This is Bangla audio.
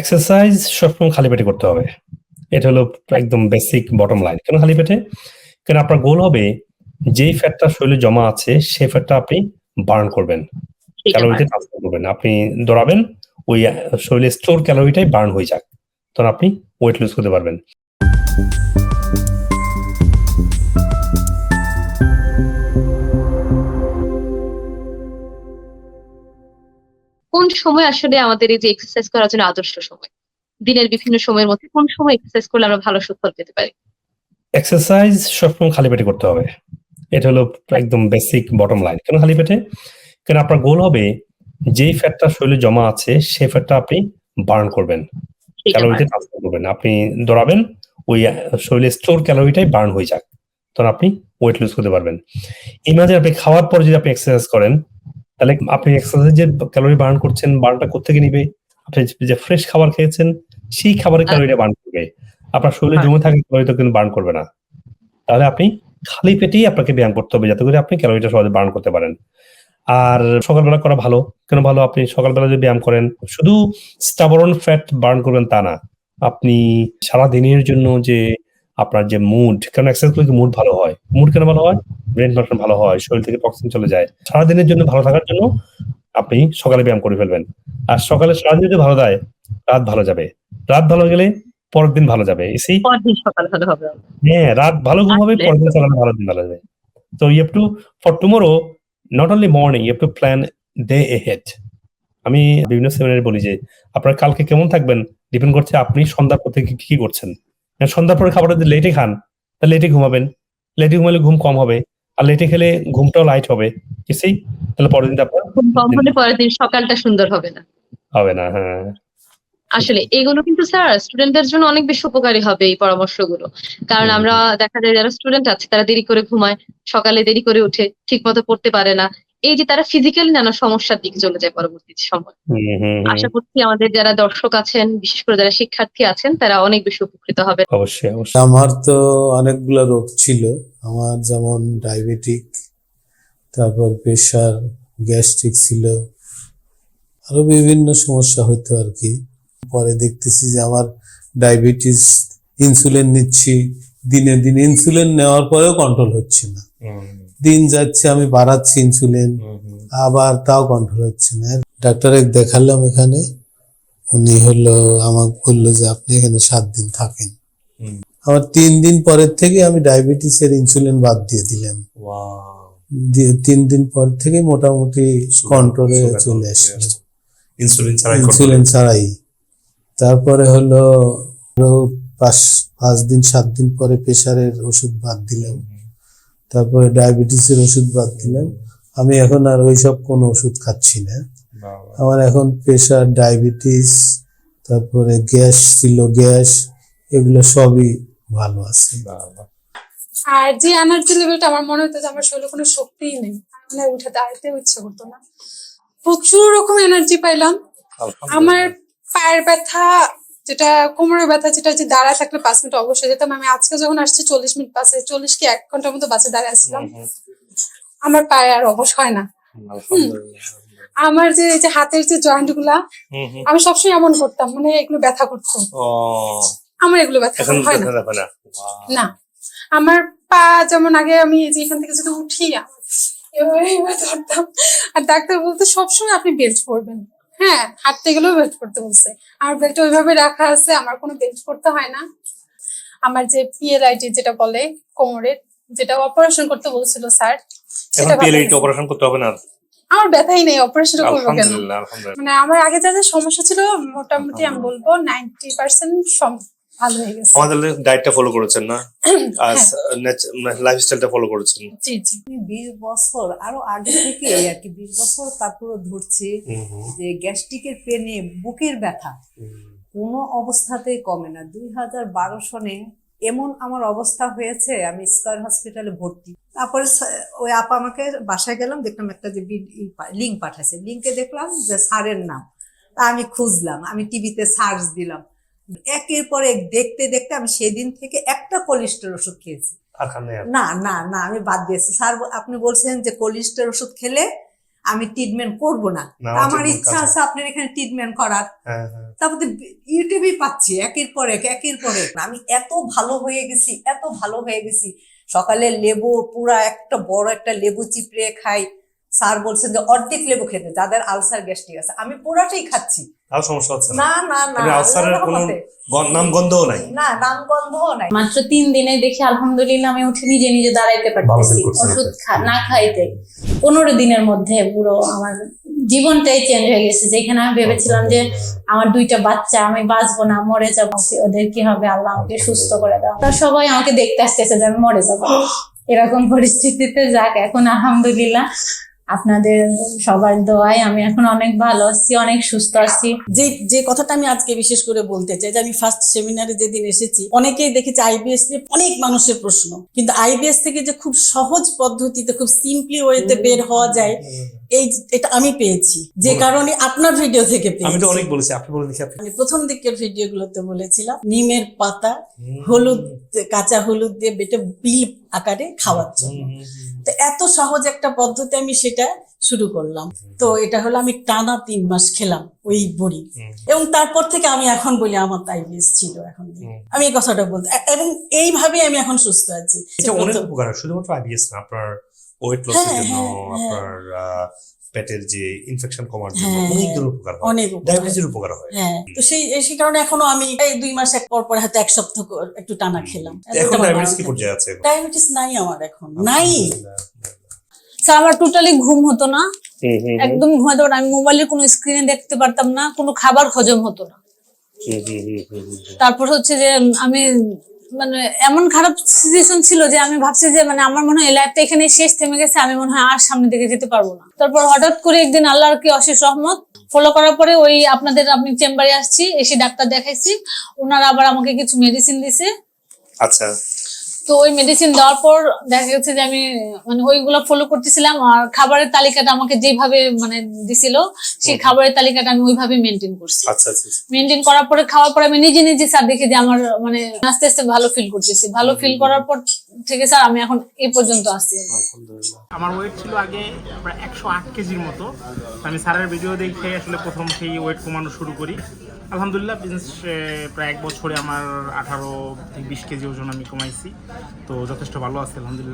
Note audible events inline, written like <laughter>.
এক্সারসাইজ সবসময় খালি পেটে করতে হবে। এটা হলো একদম বেসিক বটম লাইন। কেন খালি পেটে? কেন আপনার গোল হবে যেই ফ্যাটটা শরীরে জমা আছে সেই ফ্যাটটা আপনি বার্ন করবেন। ক্যালোরিতে ট্রান্সফার করবেন। আপনি দৌড়াবেন ওই শরীরে স্টোর ক্যালোরিটাই বার্ন হয়ে যাক। তখন আপনি ওয়েট লুজ করতে পারবেন। কোন সময় আসলে আমাদের এই যে এক্সারসাইজ করার জন্য আদর্শ সময়? দিনের বিভিন্ন সময়ের মধ্যে কোন সময় এক্সারসাইজ করলে আমরা ভালো সুফল পেতে পারি? এক্সারসাইজ সবসময় খালি পেটে করতে হবে। এটা হলো একদম বেসিক বটম লাইন। কেন খালি পেটে? কেন আপনার গোল হবে যেই ফ্যাটটা শরীরে জমা আছে সেই ফ্যাটটা আপনি বার্ন করবেন। ক্যালোরিতে ট্রান্সফার করবেন। আপনি দৌড়াবেন ওই শরীরে স্টোর ক্যালোরিটাই বার্ন হয়ে যাক। তখন আপনি ওয়েট লুজ করতে পারবেন। এই মাঝে আপনি খাওয়ার পরে যদি আপনি এক্সারসাইজ করেন, তাহলে আপনি এক্সারসাইজ যে ক্যালোরি বার্ন করছেন, বার্নটা কোথেকে নিবে? আপনি যে ফ্রেশ খাবার খেয়েছেন, সেই খাবারের। ক্যালোরিটা বার্ন করবে। আপনার শরীরে হ্যাঁ। জমে থাকা ক্যালোরি তো কিন্তু বার্ন করবে না। তাহলে আপনি খালি পেটেই আপনাকে ব্যায়াম করতে হবে যাতে করে আপনি ক্যালোরিটা সহজে বার্ন করতে পারেন। আর সকালবেলা করা ভালো। কেন ভালো? আপনি সকালবেলা যদি ব্যায়াম করেন, শুধু স্টাবরন ফ্যাট বার্ন করবেন তা না। আপনি সারাদিনের জন্য যে আপনার যে মুড, কারণ এক্সারসাইজ করলে মুড ভালো হয়। মুড কেন ভালো হয়? ব্রেন ফাংশন ভালো হয়, শরীর থেকে টক্সিন চলে যায়। সারাদিনের জন্য ভালো থাকার জন্য আপনি সকালে ব্যায়াম করে ফেলবেন। আর সকালে সারাদিন যদি ভালো দেয় রাত ভালো যাবে। রাত ভালো গেলে পরের দিন ভালো যাবে। হবে। হ্যাঁ, রাত ভালো ঘুম হবে, পরের দিন সকালে ভালো দিন ভালো যাবে। So you have to for tomorrow not only morning you have to plan day ahead. আমি বিভিন্ন সেমিনারে বলি যে আপনার কালকে কেমন থাকবেন ডিপেন্ড করছে আপনি সন্ধ্যার পর থেকে কি, কি করছেন। সন্ধ্যার পরে খাবারটা যদি লেটে খান, তাহলে লেটে ঘুমাবেন। লেটে ঘুমালে ঘুম কম হবে। আর লেটে খেলে ঘুমটাও লাইট হবে। See? তাহলে পরের দিনটা আপনার ঘুম কম হলে পরের দিন সকালটা সুন্দর হবে না। হবে না। হ্যাঁ। আসলে এগুলো কিন্তু স্যার স্টুডেন্টদের জন্য অনেক বেশি উপকারী হবে এই পরামর্শগুলো। কারণ আমরা দেখা যায় যারা স্টুডেন্ট আছে তারা দেরি করে ঘুমায়, সকালে দেরি করে উঠে, ঠিক মতো পড়তে পারে না। এই যে তারা ফিজিক্যালি নানা সমস্যার দিকে চলে যায় পরবর্তী সময়। আশা করছি আমাদের যারা দর্শক আছেন, বিশেষ করে যারা শিক্ষার্থী আছেন তারা অনেক বেশি উপকৃত হবে। অবশ্যই, অবশ্যই। আমার তো অনেকগুলো রোগ ছিল আমার যেমন ডায়াবেটিক তারপর প্রেশার গ্যাস্ট্রিক ছিল আরও বিভিন্ন সমস্যা হতো আর কি পরে দেখতেছি যে আমার ডায়াবেটিস ইনসুলিন নিচ্ছি দিনে দিনে ইনসুলিন নেওয়ার পরেও কন্ট্রোল হচ্ছে না। দিন যাচ্ছে আমি বাড়াচ্ছি ইনসুলিন। আবার তাও কন্ট্রোল হচ্ছে না। ডাক্তারে দেখালাম এখানে উনি হলো আমাকে বলল যে আপনি এখানে সাত দিন থাকেন। আমার তিন দিন পরের থেকে আমি ডায়াবেটিসের ইনসুলিন বাদ দিয়ে দিলাম। তিন দিন পর থেকে মোটামুটি কন্ট্রোলে চলে আসলো. ইনসুলিন ছাড়াই তারপরে হলো পাঁচ পাঁচ দিন সাত দিন পরে প্রেশারের ওষুধ বাদ দিলাম। তারপরে ডায়াবেটিসের ওষুধ বাদ দিলাম। আমি এখন আর ওইসব কোনো ওষুধ খাচ্ছি না। আমার এখন প্রেশার ডায়াবেটিস তারপরে গ্যাস ছিল গ্যাস এগুলো সবই ভালো আছে। আর যে এনার্জি লেভেলটা আমার মনে হতো যে আমার শরীরে কোনো শক্তিই নেই। মানে উঠে দাঁড়াতেও ইচ্ছা করতো না। প্রচুর রকম এনার্জি পাইলাম। আমার পায়ের ব্যথা যেটা কোমরের ব্যথা যেটা যে দাঁড়ায় থাকলে পাঁচ মিনিট অবশ্যই যেতাম। আমি আজকে যখন আসছি চল্লিশ মিনিট বাসে চল্লিশ কি এক ঘণ্টার মতো বাসে দাঁড়িয়ে আসছিলাম। আমার পায়ে আর অবশ হয় না। আমার যে এই যে হাতের যে জয়েন্টগুলা আমি সবসময় এমন করতাম মানে এগুলো ব্যথা করতো। আমার এগুলো ব্যথা হয় না। না? আমার পা যেমন আগে আমি যে এখান থেকে যদি উঠি এভাবে ধরতাম। আর ডাক্তার বলতে সবসময় আপনি বেল্ট পরবেন। হ্যাঁ হাঁটতে গেলেও বেল্ট করতে বলছে। আর বেল্ট ওইভাবে রাখা আছে আমার কোনো বেল্ট করতে হয় না। আমার যে পিএলআইটি যেটা বলে কোমরের যেটা অপারেশন করতে বলছিল স্যার এখন পিএলআইটি অপারেশন করতে হবে না আমার ব্যথাই নেই অপারেশন করব কেন? মানে আমার আগে যা যা সমস্যা ছিল মোটামুটি আমি বলব নাইনটি পার্সেন্ট ভালো হয়ে গেছে। আমাদের ডায়েটটা ফলো করেছেন না? <coughs> আর হ্যাঁ। লাইফস্টাইলটা ফলো করেছেন? জি জি। আমি বিশ বছর আরও আগে থেকে আর কি বিশ বছর তারপরে ধরছি যে গ্যাস্ট্রিকের পেনে বুকের ব্যথা। কোনো অবস্থাতেই কমে না। দুই হাজার বারো সনে এমন আমার অবস্থা হয়েছে আমি স্কয়ার হসপিটালে ভর্তি। তারপরে ওই আপা আমাকে বাসায় গেলাম দেখলাম একটা যে লিঙ্ক পাঠাইছে। লিঙ্কে দেখলাম যে স্যারের নাম। তা আমি খুঁজলাম আমি টিভিতে সার্চ দিলাম। একের পর এক দেখতে দেখতে আমি সেদিন থেকে একটা কোলেস্ট্রল ওষুধ খেয়েছি। না না না আমি বাদ দিয়েছি। স্যার আপনি বলছেন যে কোলিস্টের ওষুধ খেলে আমি ট্রিটমেন্ট করব না। আমার ইচ্ছা আছে। আপনার এখানে ট্রিটমেন্ট করার। হ্যাঁ হ্যাঁ। তারপরে ইউটিউবে পাচ্ছি একের পর এক একের পর এক। আমি এত ভালো হয়ে গেছি এত ভালো হয়ে গেছি। সকালে লেবু পুরা একটা বড় একটা লেবু চিপড়ে খাই। স্যার বলছেন যে অর্ধেক লেবু খেতে যাদের আলসার গ্যাস্ট্রিক আছে। আমি পুরাটাই খাচ্ছি। তাও সমস্যা হচ্ছে না? না না না আলসারের কোনো নাম গন্ধও নাই? না নাম গন্ধও নাই। মাত্র তিন দিনে দেখি আলহামদুলিল্লাহ আমি উঠে নিজে নিজে দাঁড়াইতে পারতেছি। ওষুধ না খাইতে। পনেরো দিনের মধ্যে পুরো আমার জীবনটাই চেঞ্জ হয়ে গেছে। যেখানে আমি ভেবেছিলাম যে আমার দুইটা বাচ্চা আমি বাঁচবো না মরে যাব। ওদের কি হবে? আল্লাহ আমাকে সুস্থ করে দাও। তারা সবাই আমাকে দেখতে আসতেছে যে আমি মরে যাব। <gasps> এরকম পরিস্থিতিতে যাক এখন আলহামদুলিল্লাহ আপনাদের সবার দোয়ায় আমি এখন অনেক ভালো আছি অনেক সুস্থ আছি। যে যে কথাটা আমি আজকে বিশেষ করে বলতে চাই যে আমি ফার্স্ট সেমিনারে যেদিন এসেছি অনেকেই দেখেছি আইবিএস নিয়ে অনেক মানুষের প্রশ্ন। কিন্তু আইবিএস থেকে যে খুব সহজ পদ্ধতিতে খুব সিম্পলি ওয়েতে বের হওয়া যায় এই এটা আমি পেয়েছি। যে কারণে আপনার ভিডিও থেকে আমি তো অনেক বলেছি আপনি বলে দেখি আপনি আমি প্রথম দিকের ভিডিওগুলোতে বলেছিলাম নিমের পাতা হলুদ কাঁচা হলুদ দিয়ে বেটে বিল আকারে খাওয়ার জন্য। তো এত সহজ একটা পদ্ধতি আমি সেটা শুরু করলাম। তো এটা হলো আমি টানা তিন মাস খেলাম ওই বড়ি। এবং তারপর থেকে আমি এখন বলি আমার আইবিএস ছিল এখন। আমি এই কথাটা বলতে এবং এইভাবে আমি এখন সুস্থ আছি। এটা অনেক উপকার শুধুমাত্র আইবিএস না আপনার ওয়েট হ্যাঁ, জন্য হ্যাঁ, হ্যাঁ। আপনার পেটের যে ইনফেকশন কমার জন্য অনেক উপকার হয়। অনেক ডায়াবেটিসের উপকার হয়। তো সেই সেই কারণে এখনও আমি এই দুই মাস এক পর পর হয়তো এক সপ্তাহ একটু টানা খেলাম। এখন ডায়াবেটিস কি পর্যায়ে আছে? ডায়াবেটিস নাই আমার এখন। নাই। আমার টোটালি ঘুম হতো না। একদম ঘুমাতে পারতাম আমি মোবাইলের কোনো স্ক্রিনে দেখতে পারতাম না। কোনো খাবার হজম হতো না। তারপর হচ্ছে যে আমি মানে এমন খারাপ সিচুয়েশন ছিল যে আমি ভাবছি যে মানে আমার মনে হয় লাইফটা এখানে শেষ, থেমে গেছে, আমি মনে হয় আর সামনের দিকে যেতে পারব না। তারপর হঠাৎ করে একদিন আল্লাহর কি অশেষ রহমত ফলো করার পরে ওই আপনাদের আপনি চেম্বারে আসছি, এসে ডাক্তার দেখাইছি, ওনারা আবার আমাকে কিছু মেডিসিন দিছে। আচ্ছা। তো ওই মেডিসিন দেওয়ার পর দেখা গেছে যে আমি মানে ওইগুলো ফলো করতেছিলাম আর খাবারের তালিকাটা আমাকে যেভাবে মানে দিছিল সেই খাবারের তালিকাটা আমি ওইভাবে মেনটেন করছি। আচ্ছা আচ্ছা আচ্ছা। মেনটেন করার পরে খাওয়ার পরে আমি নিজে নিজে স্যার দেখি যে আমার মানে আস্তে আস্তে ভালো ফিল করতেছি। ভালো ফিল করার পর থেকে স্যার আমি এখন এই পর্যন্ত আসছি আমার ওয়েট ছিল আগে প্রায় একশো আট কেজির মতো। আমি স্যারের ভিডিও দেখে আসলে প্রথম সেই ওয়েট কমানো শুরু করি। আলহামদুলিল্লাহ বিজনেস প্রায় এক বছরে আমার আঠারো থেকে বিশ কেজি ওজন আমি কমাইছি। তো যথেষ্ট ভালো আছে আলহামদুলিল্লাহ।